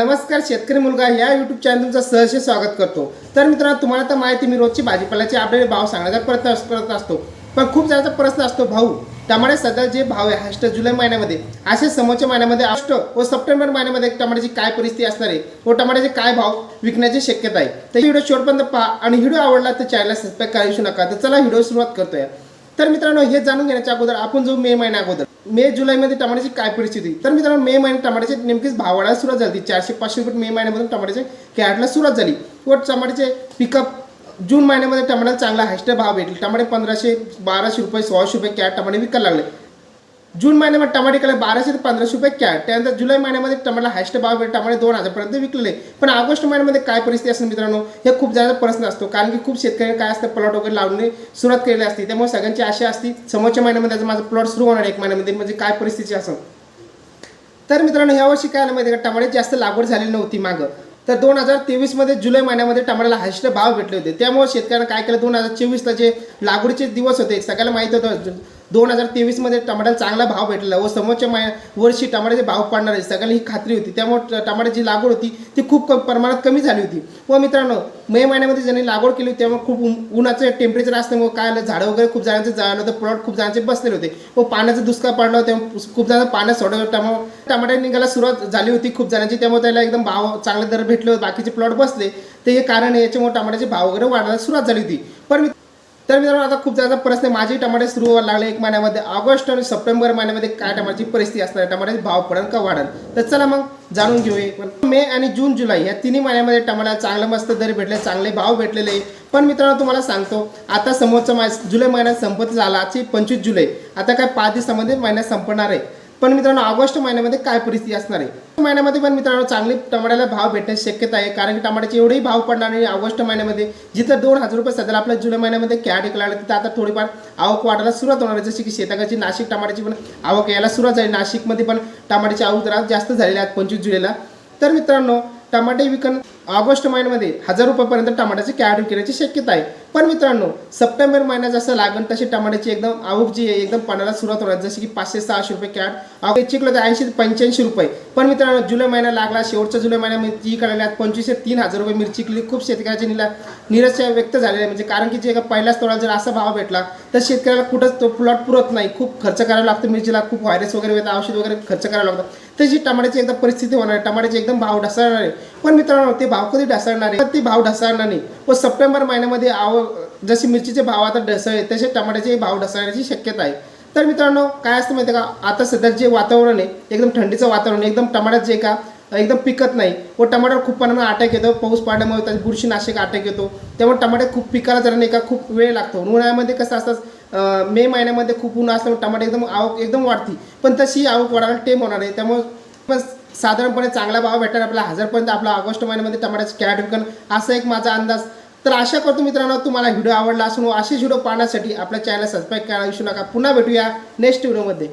नमस्कार शेतकरी मुलगा या युट्यूब चॅनल तुमचं सहर्ष स्वागत करतो. तर मित्रांनो तुम्हाला तर माहिती मी रोजची भाजीपाल्याचे आपल्याला भाव सांगण्याचा प्रयत्न अस- करत असतो. पण खूप जणांचा प्रश्न असतो भाऊ टमाटे सध्या जे भाव आहे हष्ट जुलै महिन्यामध्ये असे समोरच्या महिन्यामध्ये अष्ट व सप्टेंबर महिन्यामध्ये टमाट्याची काय परिस्थिती असणार आहे व टमाट्याचे काय भाव विकण्याची शक्यता आहे? तर व्हिडिओ शेवटपर्यंत पहा आणि व्हिडिओ आवडला तर चॅनलला सबस्क्राईब करू नका. तर चला व्हिडिओ सुरुवात करतोय. तर मित्रांनो हे जाणून घेण्याच्या अगोदर आपण जो मे महिन्या अगोदर. मे जुलैमध्ये टमाट्याची काय परिस्थिती? तर मित्रांनो मे महिन्यात टमाट्याचे नेमकीच भाव वाढायला सुरुवात झाली चारशे पाचशे रुपये मे महिन्यामधून टमाट्याचे कॅरेटला सुरुवात झाली. व टमाट्याचे पिकअप जून महिन्यामध्ये टमाट्याला चांगला हायस्ट भाव भेटेल. टमाटे पंधराशे बाराशे रुपये सोळाशे रुपये कॅट टमाटे विकायला लागले. जून महिन्यामध्ये टमाटे केले बाराशे ते पंधराशे रुपये कॅट त्यानंतर जुलै महिन्यामध्ये टमाटा हायस्ट भाव भेटेल टमाटे दोन हजारपर्यंत विकलेले. पण ऑगस्ट महिन्यामध्ये काय परिस्थिती असेल मित्रांनो? हे खूप जास्त प्रश्न असतो. कारण की खूप शेतकऱ्यांनी काय असतं प्लॉट वगैरे लावणे सुरुवात केलेली असते. त्यामुळे सगळ्यांची आशा असते समोरच्या महिन्यामध्ये आता माझं प्लॉट सुरू होणार एक महिन्यामध्ये. म्हणजे काय परिस्थिती असेल? तर मित्रांनो ह्या वर्षी काय माहिती का? टमाटे जास्त लागवड झालेली नव्हती मागं. तर दोन हजार तेवीसमध्ये जुलै महिन्यामध्ये टमाट्याला हायस्ट भाव भेटले होते. त्यामुळे शेतकऱ्यांना काय केलं? दोन हजार चोवीसला जे लागवडीचे दिवस होते सगळ्याला माहीत होतं. दोन हजार तेवीसमध्ये टमाट्याला चांगला भाव भेटलेला व समोरच्या महिन्या वर्षी टमाट्याचे भाव पडणार आहे. सगळ्याला ही खात्री होती. त्यामुळे टमाट्याची लागवड होती ती खूप कम प्रमाणात कमी झाली होती. व मित्रांनो मे महिन्यामध्ये ज्यांनी लागवड केली होती त्यामुळे खूप उन्हाचं टेम्परेचर असल्यामुळे काय आलं झाडं वगैरे खूप जणांचे जळालं होतं प्लॉट खूप जणांचे बसलेले होते. व पाण्याचा दुष्काळ पडला होता. खूप जण पाण्यात सोडवलं टमा त्यामुळे टमाटे निघायला सुरुवात झाली होती खूप जणांची. त्यामुळे त्याला एकदम भाव चांगले दर भेटले होते. बाकीचे प्लॉट बसले. ते हे कारण आहे याच्यामुळे टमाट्याचे भाव वगैरे वाढायला सुरुवात झाली होती. पण मी- तर मित्रांनो आता खूप जास्त प्रश्न माझे टमाटे सुरू व्हायला लागले एक महिन्यामध्ये. ऑगस्ट आणि सप्टेंबर महिन्यामध्ये काय टमाट्याची परिस्थिती असणार? टमाट्याचे भाव पडेल का वाढेल? तर चला मग जाणून घेऊया मे आणि जून जुलै या तिन्ही महिन्यामध्ये टमाट्याला चांगलं मस्त दर भेटले चांगले भाव भेटलेले. पण मित्रांनो तुम्हाला सांगतो आता समोरचा मास जुलै महिन्यात संपत झाला. आजची पंचवीस जुलै. आता काय पाच दिवसामध्ये महिन्यात संपणार आहे. पण मित्रांनो ऑगस्ट महिन्यामध्ये काय परिस्थिती असणार आहे? महिन्यामध्ये पण मित्रांनो चांगले टमाट्याला भाव भेटण्याची शक्यता आहे. कारण की टमाट्याचे एवढेही भाव पडणार नाही ऑगस्ट महिन्यामध्ये. जिथं दोन हजार रुपये सध्या आपल्या जुलै महिन्यामध्ये कॅट लागला तिथं आता थोडीफार आवक वाढायला सुरुवात होणार आहे. जशी की शेताकडची नाशिक टमाट्याची पण आवक यायला सुरुवात झाली. नाशिकमध्ये पण टमाट्याची आवक जरा जास्त झालेली आहे पंचवीस जुलैला. तर मित्रांनो टमाटे विकण ऑगस्ट महिन्यामध्ये हजार रुपयापर्यंत टमाट्याची कॅड विकण्याची शक्यता आहे. पण मित्रांनो सप्टेंबर महिन्यात जसं लागण तशी टमाट्याची एकदम आवक जी आहे एकदम पाण्याला सुरुवात होणार. जशी की पाचशे सहाशे रुपये कॅट आवक चिकलं तर ऐंशी ते पंच्याऐंशी रुपये. पण मित्रांनो जुलै महिना लागला शेवटच्या जुलै महिन्यामध्ये ती काढल्या पंचवीस ते तीन हजार रुपये मिरची किलो. खूप शेतकऱ्याची निला निराशा व्यक्त झालेली आहे. म्हणजे कारण की जे पहिल्याच तोळा जर असा भाव भेटला तर शेतकऱ्याला कुठंच तो प्लॉट पुरत नाही. खूप खर्च करावा लागतो मिरचीला. खूप व्हायरस वगैरे येतं औषध वगैरे खर्च करावं लागतं तशी टमाट्याची एकदम परिस्थिती होणार आहे. टमाट्याचे एकदम भाव ढासळणार आहे. पण मित्रांनो ते भाव कधी ढासळणार आहे? तर ते भाव ढासळणार नाही. व सप्टेंबर महिन्यामध्ये आव जसे मिरचीचे भाव आता ढसळले तसे टमाट्याचे भाव ढसळण्याची शक्यता आहे. तर मित्रांनो काय असतं माहिती आहे का? आता सध्या जे वातावरण आहे एकदम थंडीचं वातावरण आहे एकदम टमाट्यात जे का एकदम पिकत नाही. व टमाटर खूप प्रमाणात अटॅक येतो. पाऊस पाडल्यामुळे त्याची बुरशीनाशक अटॅक येतो. त्यामुळे टमाटे खूप पिकाला जरा नाही का खूप वेळ लागतो. उन्हाळ्यामध्ये कसं असतं मे महिन्यामध्ये खूप ऊन असल्यामुळे टमाटे एकदम आवक एकदम वाढती. पण तशी आवक वाढायला टेम होणार आहे. त्यामुळे पण साधारणपणे चांगला भाव भेटणार आपला हजारपर्यंत आपला ऑगस्ट महिन्यामध्ये टमाट्याचं कॅरेट विकन असा एक माझा अंदाज. तर आशा करतो मित्रांनो तुम्हाला व्हिडिओ आवडला असून असेच व्हिडिओ पाहण्यासाठी आपल्या चॅनल सबस्क्राईब करायला विसरू नका. पुन्हा भेटूया नेक्स्ट व्हिडिओमध्ये